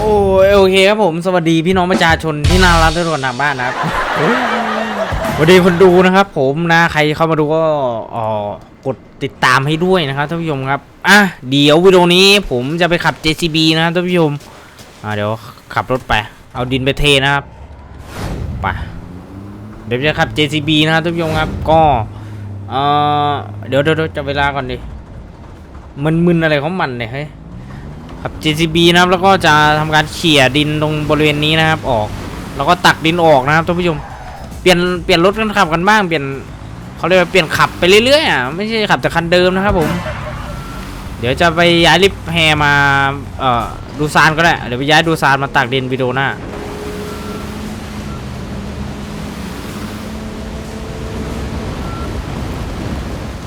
โอ้ยโอเคครับผมสวัสดีพี่น้องประชาชนที่น่ารักทุกคนทางบ้านนะครับสวัสดีคนดูนะครับ ผมนะใครเข้ามาดูก็อ่อกดติดตามให้ด้วยนะครับท่านผู้ชมครับอะเดี๋ยววิดีโอนี้ผมจะไปขับ JCB นะครับท่านผู้ชมอะเดี๋ยวขับรถไป เอาดินไปเทนะครับไปเดี๋ยวจะขับ JCB นะครับท่านผู้ชมครับก็เออเดี๋ยวเดี๋ยวจะเวลาก่อนดิมึนอะไรของมันเนี่ยเฮ้ย ครับ JCB นะครับ แล้วก็จะทำการเขี่ยดินตรงบริเวณนี้นะครับ ออก แล้วก็ตักดินออกนะครับท่านผู้ชม เปลี่ยนเปลี่ยนรถกันขับกันบ้าง เปลี่ยนเขาเรียกว่าเปลี่ยนขับไปเรื่อยๆอะ ไม่ใช่ขับแต่คันเดิมนะครับผม เดี๋ยวจะไปย้ายลิฟต์แฮมาเอ่อดูซานก็ได้ เดี๋ยวไปย้ายดูซานมาตักดินวิดีโอหน้า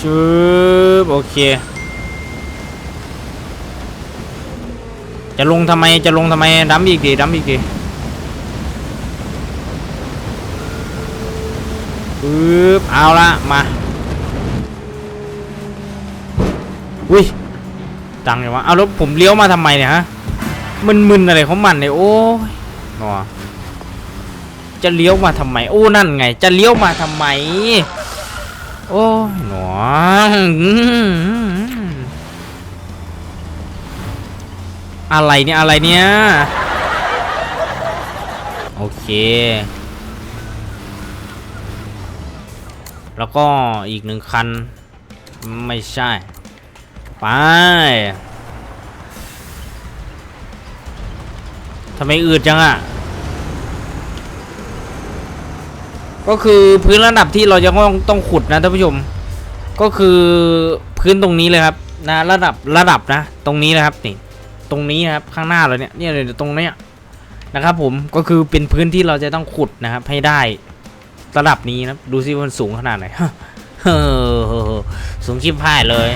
ชืบโอเค จะลงทำไมจะลงทำไมดัมอีกดีดัมอีกดีปึ๊บเอาละมาอุ้ยตังเลยวะเอาแล้วผมเลี้ยวมาทำไมเนี่ยฮะมึนๆอะไรของมันเนี่ยโอ้ยหนอจะเลี้ยวมาทำไม โอ้นั่นไง จะเลี้ยวมาทำไม โอ้หนอ อะไรเนี่ยอะไรเนี่ย โอเค แล้วก็อีกหนึ่งคัน ไม่ใช่ ไปทำไมอืดจังอะ ก็คือพื้นระดับที่เราจะต้องต้องขุดนะท่านผู้ชม ก็คือพื้นตรงนี้เลยครับนะระดับระดับนะ ตรงนี้นะครับนี่ ตรงนี้ครับข้างหน้าเราเนี่ยเนี่ยเดี๋ยตรงเนี้ยนะครับผมก็คือเป็นพื้นที่เราจะต้องขุดนะครับให้ได้ระดับนี้นะดูซิมันสูงขนาดไหนเออสูงชิบหายเลย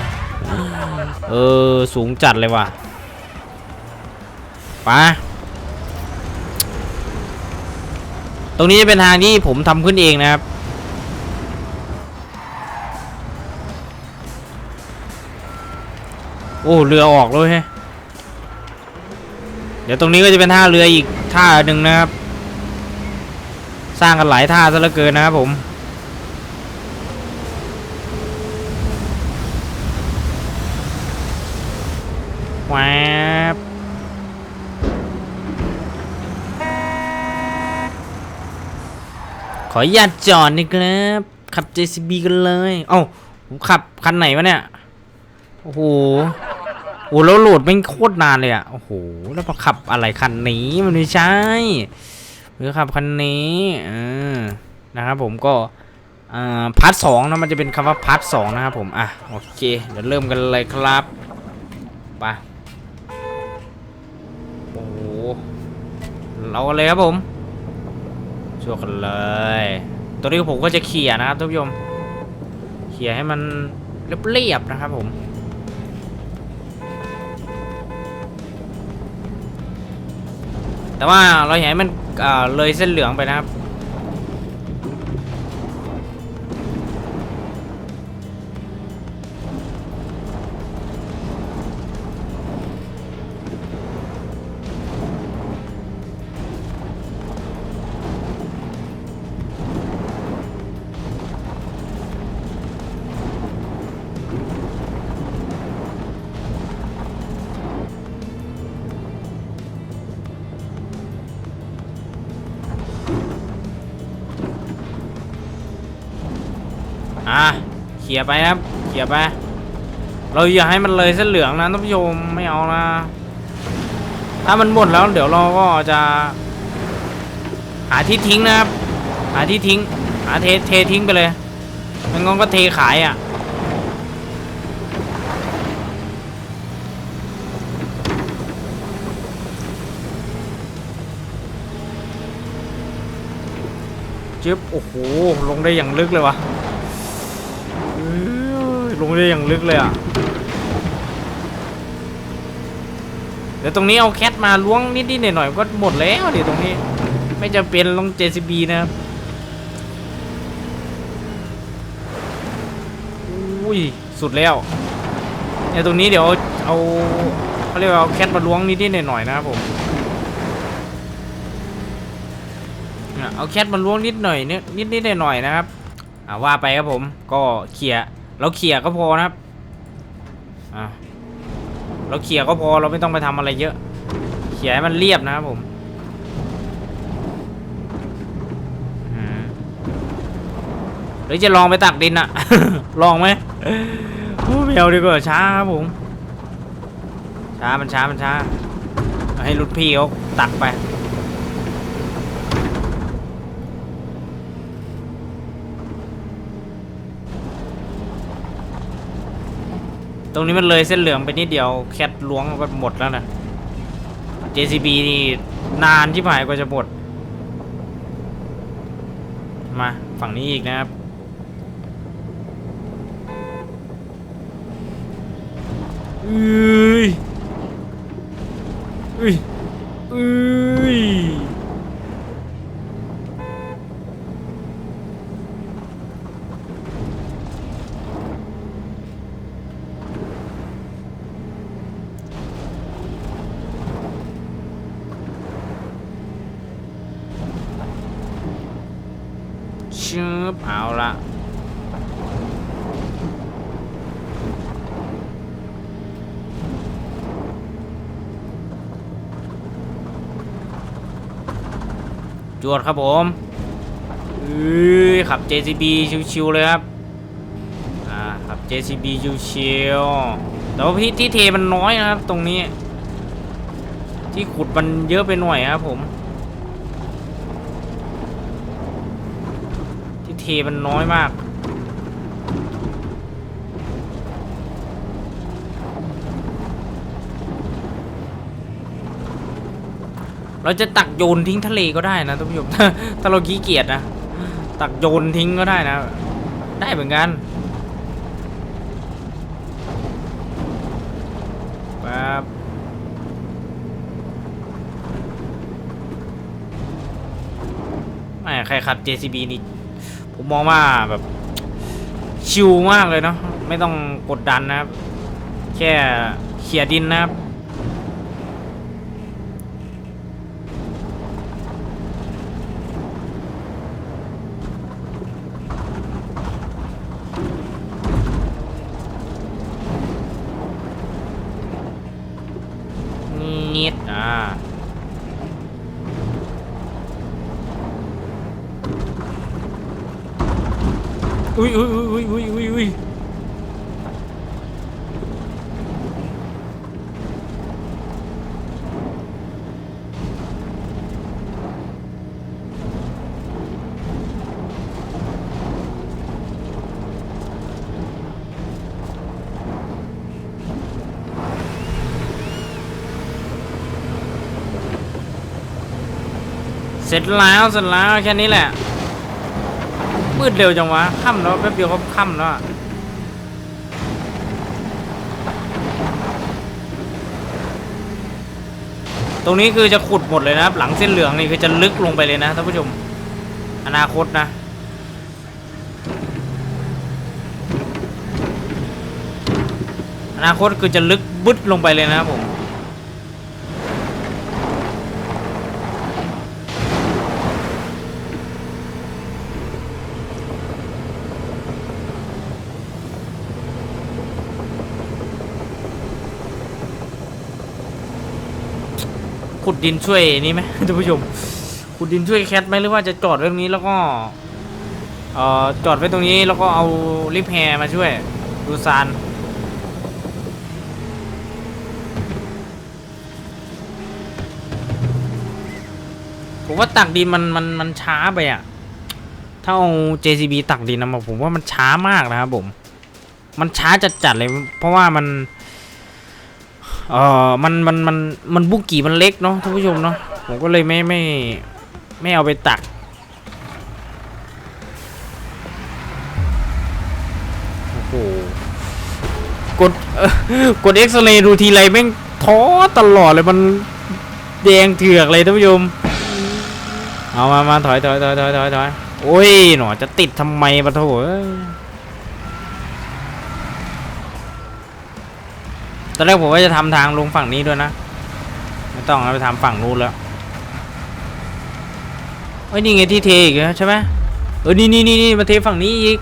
เออสูงจัดเลยว่ะไปตรงนี้จะเป็นทางที่ผมทำขึ้นเองนะครับ โอ้เรือออกเลยฮ้ยเดี๋ยวตรงนี้ก็จะเป็นท่าเรืออีกท่าหนึ่งนะครับ สร้างกันหลายท่าซะเหลือเกินนะครับผมแวบขออนุญาตจอดนี่ครับขับ JCB กันเลย เอ้าผมขับคันไหนวะเนี่ย โอ้โห โอ้แล้วโหลดไม่โคตรนานเลยอะ โอ้โห แล้วพอขับอะไรคันนี้มันไม่ใช่หรือขับคันนี้อนะครับผมก็อ่าพาร์ทสองนะมันจะเป็นคำว่าพาร์ทสองนะครับผม อะ โอเค เดี๋ยวเริ่มกันเลยครับไปโอ้โหเรากันเลยครับผมช่วยกันเลย ตัวนี้ผมก็จะเขี่ยนะครับท่านผู้ชมเขี่ยให้มันเรียบๆนะครับผม แต่ว่าเราอยากให้มันเลยเส้นเหลืองไปนะครับ อะเขี่ยไปครับเขี่ยไป เราอย่าให้มันเลยเส้นเหลืองนะท่านผู้ชมไม่เอานะ ถ้ามันหมดแล้วเดี๋ยวเราก็จะ หาที่ทิ้งนะครับ หาที่ทิ้ง หาเทเททิ้งไปเลยมันงั้นก็เทขายอะจึ๊บโอ้โห ลงได้อย่างลึกเลยวะเอ้ย ลงได้อย่างลึกเลยอะ เดี๋ยวตรงนี้เอาแคทมาล้วงนิดๆหน่อยๆก็หมดแล้วเดี๋ยวตรงนี้ ไม่จำเป็นลง JCB นะครับอุ้ยสุดแล้วเนี่ยตรงนี้เดี๋ยวเอาเขาเรียกว่าเอาแคทมาล้วงนิดๆหน่อยๆนะครับผมเอาแคทมาล้วงนิดหน่อยนิดนิดนิดหน่อยนะครับอ่าว่าไปครับผมก็เขี่ย เราเขี่ยก็พอนะครับอ่าเราเขี่ยก็พอเราไม่ต้องไปทำอะไรเยอะ เขี่ยให้มันเรียบนะครับผมหรือจะลองไปตักดินอะลองไหมโอ้ไม่เอาดีกว่าช้าครับผมช้ามันช้ามันช้าเอาให้รุ่นพี่เขาตักไป ตรงนี้มันเลยเส้นเหลืองไปนิดเดียวแคทล้วงก็หมดแล้วนะ JCB นี่นานที่ผ่านกว่าจะหมด มาฝั่งนี้อีกนะครับ อุ้ยเอ้ยเอ้ยชืบเอาละ จวดครับผมขับ JCB ชิวๆเลยครับอ่าขับ JCB ชิวๆแต่ว่าที่ที่เทมันน้อยนะครับ ตรงนี้ ที่ขุดมันเยอะไปหน่อยครับผม ที่เทมันน้อยมาก เราจะตักโยนทิ้งทะเลก็ได้นะท่านผู้ชมถ้าเราขี้เกียจนะ ตักโยนทิ้งก็ได้นะ ได้เหมือนกันครับไม่ใครขับ JCB นี่ผมมองว่าแบบชิลมากเลยเนาะไม่ต้องกดดันนะครับ แค่เขี่ยดินนะครับ นิดอ่า อุ้ยอุ้ยอุ้ยอุ้ยอุ้ยอุ้ยเสร็จแล้วเสร็จแล้วแค่นี้แหละ มืดเร็วจังวะค่ำแล้วแป๊บเดียวก็ค่ำแล้วตรงนี้คือจะขุดหมดเลยนะครับ หลังเส้นเหลืองนี่คือจะลึกลงไปเลยนะท่านผู้ชม อนาคตนะ อนาคตคือจะลึกบึดลงไปเลยนะครับผม ขุดดินช่วยนี่ไหมท่านผู้ชมขุดดินช่วยแคทไหมหรือว่าจะจอดไว้ตรงนี้แล้วก็เอ่อจอดไว้ตรงนี้แล้วก็เอาลิฟแฮร์มาช่วยดูซานผมว่าตักดินมันมันมันช้าไปอะถ้าเอา JCB ตักดินนะมาผมว่ามันช้ามากนะครับผม มันช้าจัดๆเลย เพราะว่ามัน เออมันมันมันมันบุกกี่มันเล็กเนาะท่านผู้ชมเนาะผมก็เลยไม่ไม่ไม่เอาไปตัก โอ้โหกดเอ่อกดเอ็กซเรย์ดูทีไรแม่งท้อตลอดเลยมันแดงเถือกเลยท่านผู้ชมเอามามาถอยถอยถอยถอยถอยถอยโอ้ยหนอจะติดทำไมปะโถ อ้ยตอนแรกผมว่าจะทำทางลงฝั่งนี้ด้วยนะ ไม่ต้องแล้วไปทำฝั่งนู้นแล้วเอ้ยนี่ไงที่เทอีกใช่ไหมเออนี่นี่นี่นี่มาเทฝั่งนี้อีก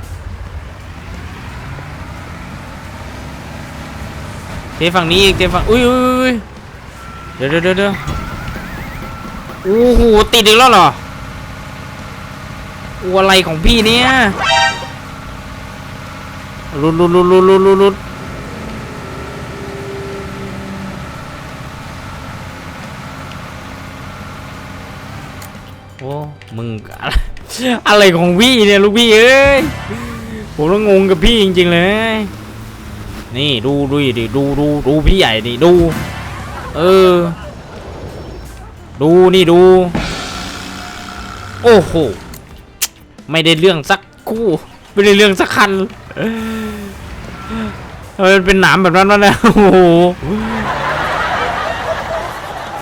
เทฝั่งนี้อีกเทฝั่งอุ้ยอุ้ยอุ้ยเดี๋ยวเดี๋ยวเดี๋ยวโอ้โหติดอีกแล้วเหรออุอะไรของพี่เนี่ยลุดลุดลุดลุดลุดลุด โอ้มึงอะไรอะไรของพี่เนี่ยลูกพี่เอ้ยผมต้องงงกับพี่จริงๆเลย นี่ดูดูดิดูดูดูพี่ใหญ่ดิดู เออ ดูนี่ดู โอ้โหไม่ได้เรื่องสักคู่ ไม่ได้เรื่องสักคันทำไมมันเป็นหนามแบบนั้นวะเนี่ยโอ้โห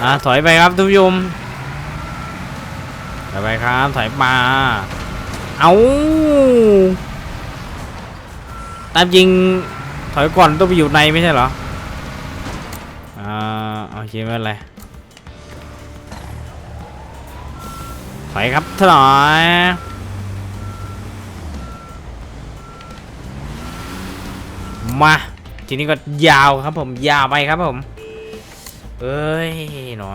อะถอยไปครับทุกผู้ชม ไปครับถอยมาเอาตามจริงถอยก่อนต้องไปอยู่ในไม่ใช่เหรอ อ่าโอเคไม่เป็นไรถอยครับถอยมา ทีนี้ก็ยาวครับผม ยาวไปครับผม เอ้ยหนอ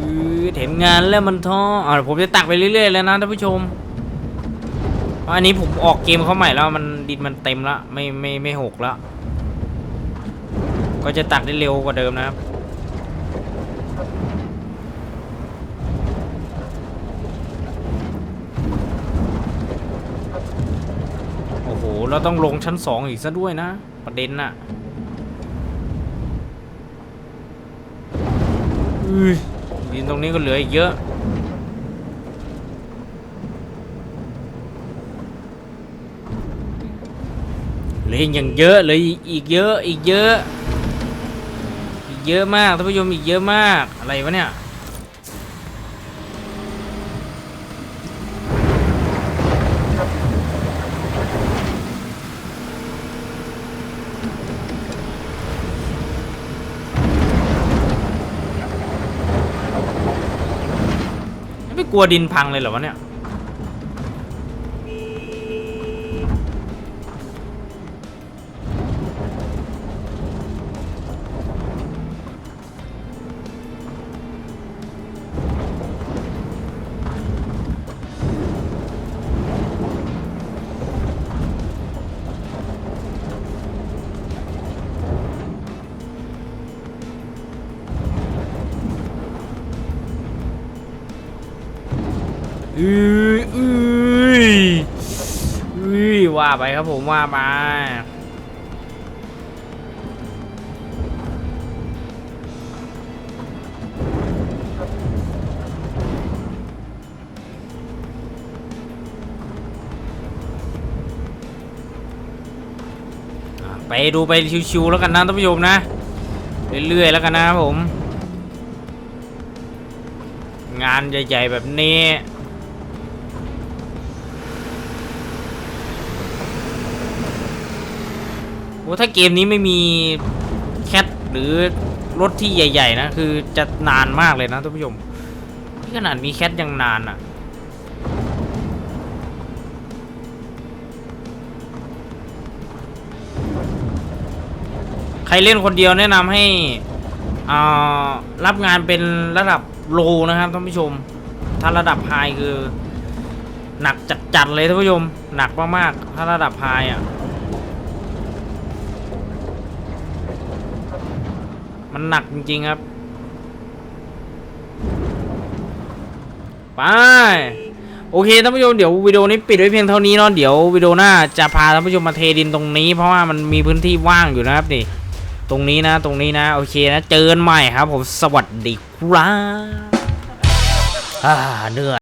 อือเห็นงานแล้วมันท้ออ่าผมจะตักไปเรื่อยๆแล้วนะท่านผู้ชมอันนี้ผมออกเกมเข้าใหม่แล้วมันดินมันเต็มแล้วไม่ไม่ไม่หกแล้วก็จะตักได้เร็วกว่าเดิมนะครับโอ้โหเราต้องลงชั้นสองอีกซะด้วยนะ ประเด็นน่ะอุ้ยดิน ตรงนี้ก็เหลืออีกเยอะ เหลืออีกอย่างเยอะเหลยอีกเยอะอีกเยอะ อีกเยอะมากท่านผู้ชมอีกเยอะมากอะไรวะเนี่ย กลัวดินพังเลยเหรอวะเนี่ย ครับผมว่ามา ไปดูไปชิวๆแล้วกันนะท่านผู้ชมนะ เรื่อยๆแล้วกันนะครับผม งานใหญ่ๆแบบนี้ โอ้ถ้าเกมนี้ไม่มีแคทหรือรถที่ใหญ่ ๆ นะ คือจะนานมากเลยนะท่านผู้ชมนี่ขนาดมีแคทยังนานอะ่ะใครเล่นคนเดียวแนะนำให้อ่ารับงานเป็นระดับโลนะครับท่านผู้ชม ถ้าระดับไฮคือ หนักจัดๆเลยท่านผู้ชม หนักมากๆถ้าระดับไฮอะ มันหนักจริงๆครับ ไป โอเคท่านผู้ชมเดี๋ยววิดีโอนี้ปิดไว้เพียงเท่านี้เนาะเดี๋ยววิดีโอหน้าจะพาท่านผู้ชมมาเทดินตรงนี้ เพราะว่ามันมีพื้นที่ว่างอยู่นะครับนี่ ตรงนี้นะตรงนี้นะ โอเคนะเจอกันใหม่ครับ ผมสวัสดีครับอ่าเหนื่อย